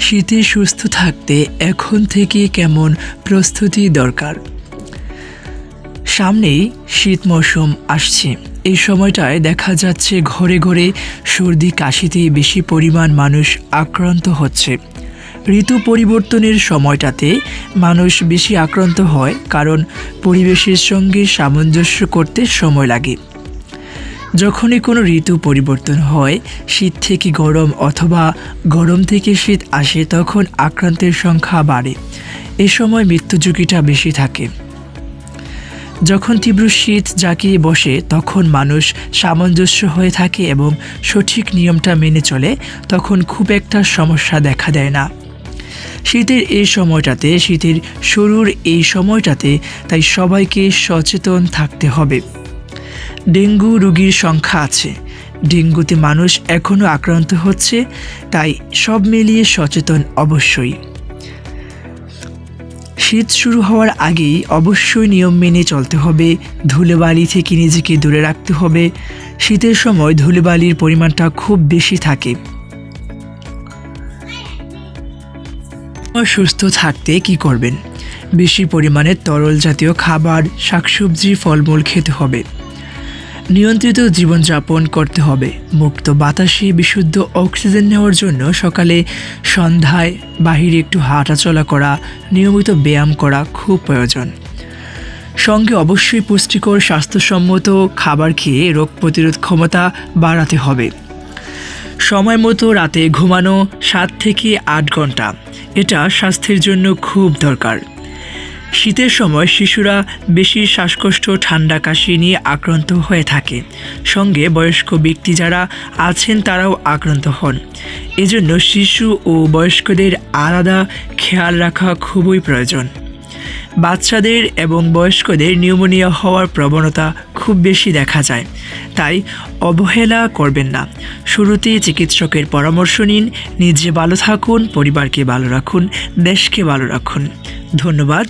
শীতে সুস্থ থাকতে এখন থেকে কেমন প্রস্তুতি দরকার? সামনেই শীত মৌসুম আসছে। এই সময়টায় দেখা যাচ্ছে ঘরে ঘরে সর্দি কাশিতে বেশি পরিমাণ মানুষ আক্রান্ত হচ্ছে। ঋতু পরিবর্তনের সময়টাতে মানুষ বেশি আক্রান্ত হয় কারণ পরিবেশের সঙ্গে সামঞ্জস্য করতে সময় লাগে। যখনই কোনো ঋতু পরিবর্তন হয়, শীত থেকে গরম অথবা গরম থেকে শীত আসে, তখন আক্রান্তের সংখ্যা বাড়ে। এ সময় মৃত্যু ঝুঁকিটা বেশি থাকে। যখন তীব্র শীত জাঁকিয়ে বসে, তখন মানুষ সামঞ্জস্য হয়ে থাকে এবং সঠিক নিয়মটা মেনে চলে, তখন খুব একটা সমস্যা দেখা দেয় না। শীতের এই সময়টাতে, শীতের শুরুর এই সময়টাতে, তাই সবাইকে সচেতন থাকতে হবে। ডেঙ্গু রোগীর সংখ্যা আছে। ডেঙ্গুতে মানুষ এখনও আক্রান্ত হচ্ছে, তাই সব মিলিয়ে সচেতন অবশ্যই। শীত শুরু হওয়ার আগেই অবশ্যই নিয়ম মেনে চলতে হবে, ধুলোবালি থেকে নিজেকে দূরে রাখতে হবে। শীতের সময় ধুলোবালির পরিমাণটা খুব বেশি থাকে। সুস্থ থাকতে কি করবেন? বেশি পরিমাণে তরল জাতীয় খাবার, শাকসবজি, ফলমূল খেতে হবে। নিয়ন্ত্রিত জীবনযাপন করতে হবে। মুক্ত বাতাসে বিশুদ্ধ অক্সিজেন নেওয়ার জন্য সকালে সন্ধ্যায় বাহিরে একটু হাঁটাচলা করা, নিয়মিত ব্যায়াম করা খুব প্রয়োজন। সঙ্গে অবশ্যই পুষ্টিকর, স্বাস্থ্যসম্মত খাবার খেয়ে রোগ প্রতিরোধ ক্ষমতা বাড়াতে হবে। সময় মতো রাতে ঘুমানো সাত থেকে আট ঘণ্টা, এটা স্বাস্থ্যের জন্য খুব দরকার। শীতের সময় শিশুরা বেশি শ্বাসকষ্ট, ঠান্ডা কাশি নিয়ে আক্রান্ত হয়ে থাকে। সঙ্গে বয়স্ক ব্যক্তি যারা আছেন তারাও আক্রান্ত হন। এজন্য শিশু ও বয়স্কদের আলাদা খেয়াল রাখা খুবই প্রয়োজন। বাচ্চাদের এবং বয়স্কদের নিউমোনিয়া হওয়ার প্রবণতা খুব বেশি দেখা যায়। তাই অবহেলা করবেন না। শুরুতেই চিকিৎসকের পরামর্শ নিন, নিজে ভালো থাকুন, পরিবারকে ভালো রাখুন, দেশকে ভালো রাখুন। ধন্যবাদ।